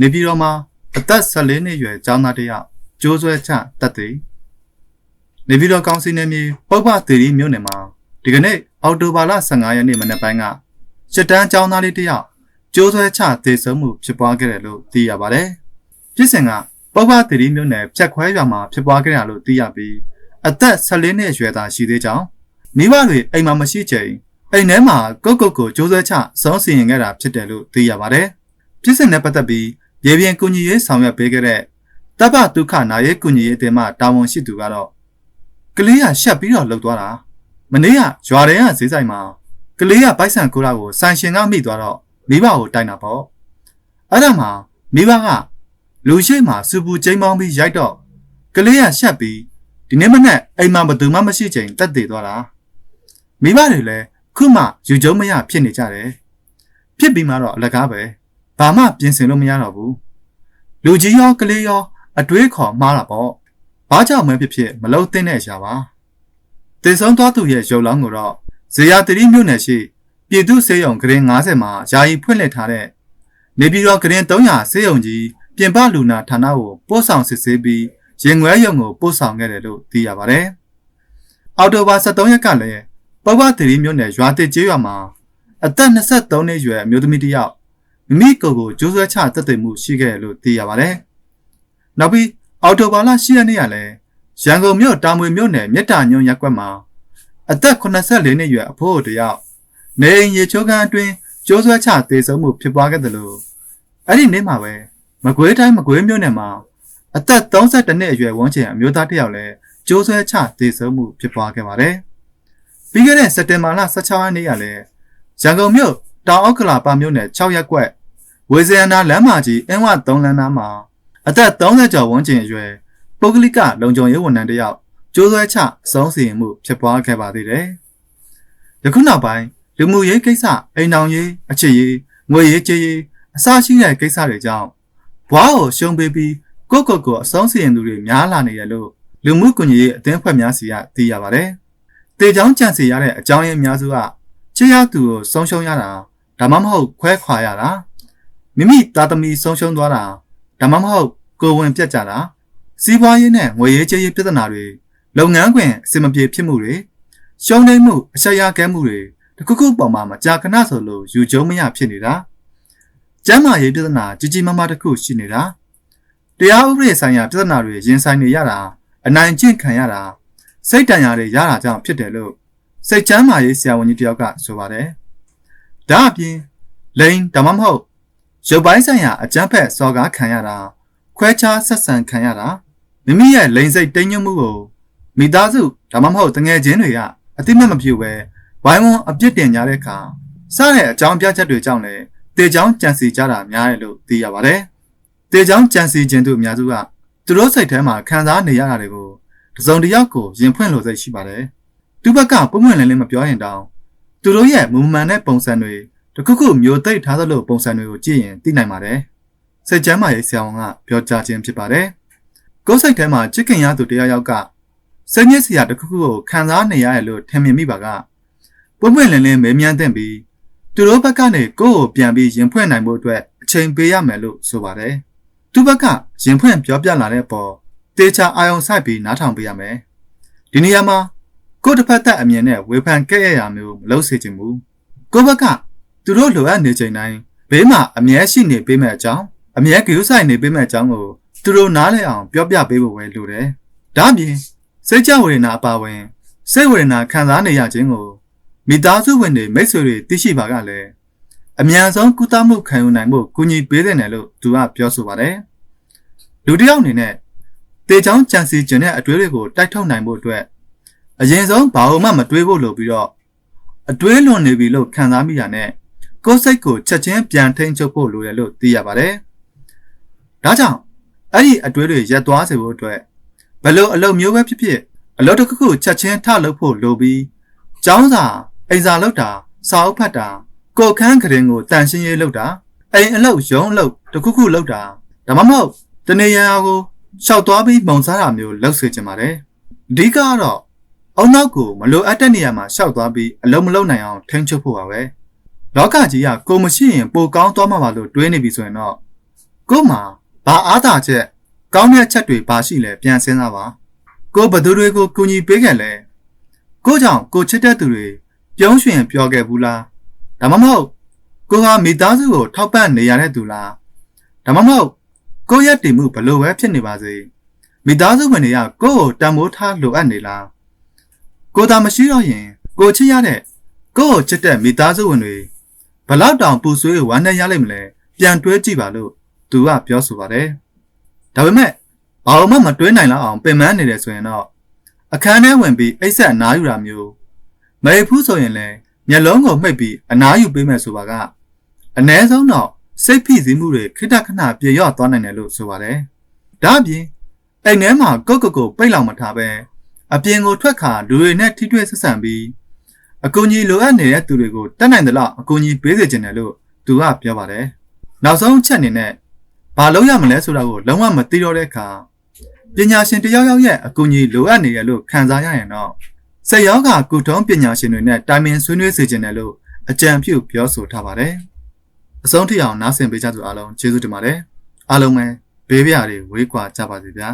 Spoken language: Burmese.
နေပြည်တော်မှာအသက်14နှစ်အရွယ်ကျောင်းသားတစ်ယောက်ကျိုးဆွဲချတပ်သည်နေပြည်တော်ကောင်စီနယ်မြေပုပ္ပသီရိမြို့နယ်မှာဒီကနေ့အောက်တိုဘာလ15ရက်နေ့မနက်ပိုင်းကစစ်တမ်းကျောင်းသားလေးတစ်ယောက်ကျိုးဆွဲချသေဆုံးမှုဖြစ်ပွားခဲ့တယ်လို့သိရပါတယ်။ဖြစ်စဉ်ကပုပ္ပသီရိမြို့နယ်ဖြတ်ခွဲရွာမှာဖြစ်ပွားခဲ့တာလို့သိရပြီးအသက်14နှစ်အရွယ်သားရှိသေးကြောင်းမိဘတွေအိမ်မှာမရှိချိန်အိမ်ထဲမှာကုတ်ကုတ်ကိုကျိုးဆွဲချစောင်းစီရင်ခဲ့တာဖြစ်တယ်လို့သိရပါတယ်။ဖြစ်စဉ်နဲ့ပတ်သက်ပြီး ရေပြင်ကုညီရေးဆောင်ရွက်ပေးခဲ့တဲ့တပ္ပဒုက္ခနာရေးကုညီရေးအသင်းမှတာဝန်ရှိသူကတော့ကလေးကရှက်ပြီးတော့လှုပ်သွားတာမနေ့ကရွာထဲကဈေးဆိုင်မှာကလေးကပိုက်ဆံကိုလာကိုဆိုင်ရှင်ကမိသွားတော့မိဘကိုတိုင်တာပေါ့အဲ့ဒါမှမိဘကလူရှိမှစူပူကျိမ်းပေါင်းပြီးရိုက်တော့ကလေးကရှက်ပြီးဒီနေ့မနေ့အိမ်မှာဘယ်သူမှမရှိချိန်တက်တည်သွားတာမိဘတွေလည်းခုမှယူကျုံမရဖြစ်နေကြတယ်ဖြစ်ပြီးမှတော့အလကားပဲ ဘာမှပြင်ဆင်လို့မရတော့ဘူးလူကြီးရောကလေးရောအတွေးခေါ်မှားတာပေါ့ဘာကြောင့်မှဖြစ်ဖြစ်မလုံးသင့်တဲ့အရာပါတည်ဆုံးသွားသူရဲ့ရုပ်လောင်းကိုတော့ဇေယျတတိမြို့နယ်ရှိပြည်သူ့စေယုံဂရင်90မှာယာယီဖွင့်လှစ်ထားတဲ့နေပြည်တော်ဂရင်300စေယုံကြီးပြင်ပလူနာဌာနကိုပို့ဆောင်စစ်ဆေးပြီးရင်ငွဲရုံကိုပို့ဆောင်ခဲ့တယ်လို့သိရပါတယ်။အော်တိုဘာ23ရက်ကလည်းပပသတိမြို့နယ်ရွာတစ်ကျေးရွာမှာအသက်23နှစ်အရွယ်အမျိုးသမီးတစ်ယောက် မိမိကိုယ်ကိုကျိုးဆွဲချတက်သိမ်မှုရှိခဲ့တယ်လို့သိရပါတယ်။နောက်ပြီးအော်တိုဘာလ10ရက်နေ့ကလည်းရန်ကုန်မြို့တာမွေမြို့နယ်မြစ်တာညွန့်ရပ်ကွက်မှာအသက်84နှစ်အရွယ်အဖိုးတယောက်နေအိမ်ရေချိုးခန်းအတွင်းကျိုးဆွဲချသေဆုံးမှုဖြစ်ပွားခဲ့တယ်လို့အဲ့ဒီနေ့မှာပဲမကွေးတိုင်းမကွေးမြို့နယ်မှာအသက်32နှစ်အရွယ်ဝန်းကျင်အမျိုးသားတစ်ယောက်လည်းကျိုးဆွဲချသေဆုံးမှုဖြစ်ပွားခဲ့ပါတယ်။ပြီးခဲ့တဲ့စက်တင်ဘာလ16ရက်နေ့ကလည်းရန်ကုန်မြို့ တောင်အောက်ကလာပါမြို့နယ်6ရပ်ကွက်ဝေဇယန္နာလမ်းမကြီးအင်းဝ3လမ်းနားမှာအသက်30ကျော်ဝန်းကျင်အရွယ်ပုဂ္ဂလိကလုံခြုံရေးဝန်ထမ်းတစ်ယောက်ကျိုးဆွဲချအဆုံးစီရင်မှုဖြစ်ပွားခဲ့ပါသေးတယ်။ယခုနောက်ပိုင်းလူမှုရေးကိစ္စအိမ်အောင်ရေးအချစ်ရေးငွေရေးကြေးရေးအစရှိတဲ့ကိစ္စတွေကြောင့်ဘွားကိုရှုံးပေးပြီးကိုယ့်ကိုယ်ကိုအဆုံးစီရင်သူတွေများလာနေရလို့လူမှုကွန်ရက်အသင်းဖွဲ့များစီကသိရပါတယ်။တေချောင်းကြံစီရတဲ့အကြောင်းရင်းအများစုကချစ်ရသူကိုဆုံးရှုံးရတာ ဒါမှမဟုတ်ခွဲခွာရတာမိမိသားသမီးဆုံးရှုံးသွားတာဒါမှမဟုတ်ကိုယ်ဝင်ပြတ်ကြတာစီးပွားရေးနဲ့ငွေရေးကြေးရေးပြဿနာတွေလုပ်ငန်းခွင်အဆင်မပြေဖြစ်မှုတွေရှုံးနေမှုအဆက်ရကဲမှုတွေတခုခုပေါ်မှာမကြာခဏဆိုလို့ယူကျုံမရဖြစ်နေတာကျမ်းမာရေးပြဿနာကြီးကြီးမားမားတစ်ခုရှိနေတာတရားဥပဒေဆိုင်ရာပြဿနာတွေရင်ဆိုင်နေရတာအနိုင်ကျင့်ခံရတာစိတ်တန်ရာတွေရတာကြောင့်ဖြစ်တယ်လို့စိတ်ချမ်းမာရေးဆရာဝန်ကြီးတယောက်ကဆိုပါတယ် ဒါအပြင်လိန်ဒါမှမဟုတ်ရုပ်ပိုင်းဆိုင်ရာအကြမ်းဖက်စော်ကားခံရတာခွဲခြားဆက်ဆံခံရတာမိမိရဲ့လိန်စိတ်တိမ်ညွတ်မှုကိုမိသားစုဒါမှမဟုတ်တငယ်ချင်းတွေကအတိမတ်မပြုတ်ပဲဝိုင်းဝန်းအပြစ်တင်ကြတဲ့အခါစတဲ့အကြောင်းပြချက်တွေကြောင့်လည်းတေချောင်းကြံစီကြတာများတယ်လို့သိရပါတယ်။တေချောင်းကြံစီခြင်းတို့အများစုကသူတို့စိတ်ထဲမှာခံစားနေရတာတွေကိုတစုံတစ်ယောက်ကိုရင်ဖွင့်လို့စိတ်ရှိပါတယ်။သူဘက်ကပုံမှန်လင်းလင်းမပြောရင်တောင် သူတို့ရဲ့မူမှန်တဲ့ပုံစံတွေတခုခုမျိုးသိပ်ထားသလိုပုံစံတွေကိုကြည့်ရင်သိနိုင်ပါတယ်။စိတ်ချမ်းသာရေးဆရာဝန်ကပြောကြားခြင်းဖြစ်ပါတယ်။ကိုယ်စိတ်ထဲမှာချစ်ခင်ရသူတယောက်ယောက်ကစိတ်ညစ်စရာတခုခုကိုခံစားနေရတယ်လို့ထင်မြင်မိပါကပွင့်ပွင့်လင်းလင်းမဲမြန်းတဲ့ပြီးသူတို့ဘက်ကနေကိုယ့်ကိုပြန်ပြီးရင်ဖွင့်နိုင်ဖို့အတွက်အချိန်ပေးရမယ်လို့ဆိုပါတယ်။သူဘက်ကရင်ဖွင့်ပြောပြလာတဲ့အပေါ်တေချာအာယုံဆိုင်ပြီးနားထောင်ပေးရမယ်။ဒီနေရာမှာ ကိုယ့်တစ်ဖက်သက်အမြင်နဲ့ဝေဖန်ခဲ့ရတာမျိုးမလုပ်စေချင်ဘူး။ကိုယ့်ဘက်ကသူတို့လိုအပ်နေချိန်တိုင်းဘေးမှာအမြဲရှိနေပေးမဲ့အကြောင်းအမြဲကြိုးဆိုင်နေပေးမဲ့အကြောင်းကိုသူတို့နားလည်အောင်ပြောပြပေးဖို့ပဲလိုတယ်။ဒါ့အပြင်စိတ်ကြဝေဒနာအပါဝင်စိတ်ဝေဒနာခံစားနေရခြင်းကိုမိသားစုဝင်တွေမိတ်ဆွေတွေသိရှိပါကလည်းအမြန်ဆုံးကုသမှုခံယူနိုင်ဖို့ကူညီပေးတဲ့နယ်လို့သူကပြောဆိုပါတယ်။လူတစ်ယောက်အနေနဲ့တေချောင်းကြံစီကျင်တဲ့အတွေးတွေကိုတိုက်ထုတ်နိုင်ဖို့အတွက် အရင်ဆုံးဘာလို့မှမတွေးဖို့လိုပြီးတော့အတွေးလွန်နေပြီလို့ခံစားမိတာနဲ့ကိုယ်စိတ်ကိုချက်ချင်းပြန်ထိန်းချုပ်ဖို့လိုတယ်လို့သိရပါတယ်။ဒါကြောင့်အဲ့ဒီအတွေးတွေရပ်သွားစေဖို့အတွက်ဘလို့အလုပ်မျိုးပဲဖြစ်ဖြစ်အလုပ်တစ်ခုခုချက်ချင်းထလုပ်ဖို့လိုပြီးကျောင်းစာအိမ်စာလုပ်တာစာအုပ်ဖတ်တာကိုခန်းကရင်ကိုတန်ရှင်းရေးလုပ်တာအိမ်အလုပ်ရုံးအလုပ်တစ်ခုခုလုပ်တာဒါမှမဟုတ်တနေရာကိုရှောက်သွားပြီးပုံစားတာမျိုးလုပ်စေချင်ပါတယ်အဓိကကတော့ အုံနောက်ကိုမလိုအပ်တဲ့နေရာမှာရှောက်သွားပြီးအလုံးမလုံးနိုင်အောင်ထိန်းချုပ်ဖို့ပါပဲလောကကြီးကကိုမရှိရင်ပိုကောင်းသွားမှာပါလို့တွေးနေပြီဆိုရင်တော့ကို့မှာဘာအားသာချက်ကောင်းတဲ့ချက်တွေပါရှိလဲပြန်စဉ်းစားပါကိုဘသူတွေကိုကူညီပေးခဲ့လဲကိုကြောင့်ကိုချစ်တဲ့သူတွေပြုံးရွှင်ပြောခဲ့ဘူးလားဒါမှမဟုတ်ကိုဟာမိသားစုကိုထောက်ပံ့နေရတဲ့သူလားဒါမှမဟုတ်ကိုရက်တည်မှုဘလို့ပဲဖြစ်နေပါစေမိသားစုဝင်တွေကကိုယ့်ကိုတန်ဖိုးထားလိုအပ်နေလား ကိုသာမရှိတော့ရင် ကိုချစ်ရတဲ့ကိုယ့်ကိုချစ်တဲ့မိသားစုဝင်တွေဘလောက်တောင်ပူဆွေးဝမ်းနည်းရလိမ့်မလဲပြန်တွေးကြည့်ပါလို့သူကပြောဆိုပါတယ်ဒါပေမဲ့ဘာလို့မှမတွေးနိုင်လောက်အောင်ပင်ပန်းနေတယ်ဆိုရင်တော့အခန်းထဲဝင်ပြီးအိတ်ဆက်အနားယူတာမျိုးမရိဖူးဆိုရင်လည်းမျက်လုံးကိုမှိတ်ပြီးအနားယူပေးမယ်ဆိုပါကအ ਨੇ ဆုံးတော့စိတ်ဖိစီးမှုတွေခိတခဏပြေရော့သွားနိုင်တယ်လို့ဆိုပါတယ်ဒါအပြင်အိမ်ထဲမှာကိုယ့်ကိုယ်ကိုပိတ်လောက်မထားပဲ အပြင်ကိုထွက်ခါလူတွေနဲ့ထိတွေ့ဆက်ဆံပြီးအကူအညီလိုအပ်နေတဲ့သူတွေကိုတတ်နိုင်သလောက်အကူအညီပေးစေချင်တယ်လို့သူကပြောပါတယ်နောက်ဆုံးအချက်အနေနဲ့ဘာလုပ်ရမလဲဆိုတာကိုလုံးဝမသိတော့တဲ့အခါပညာရှင်တစ်ယောက်ယောက်ရဲ့အကူအညီလိုအပ်နေတယ်လို့ခံစားရရင်တော့စိတ်ရောဂါကုထုံးပညာရှင်တွေနဲ့တိုင်ပင်ဆွေးနွေးစေချင်တယ်လို့အကြံပြုပြောဆိုထားပါတယ်အဆုံးထိအောင်နားဆင်ပေးကြသူအားလုံးကျေးဇူးတင်ပါတယ်အားလုံးပဲဘေးပြားတွေဝေးကွာကြပါစေဗျာ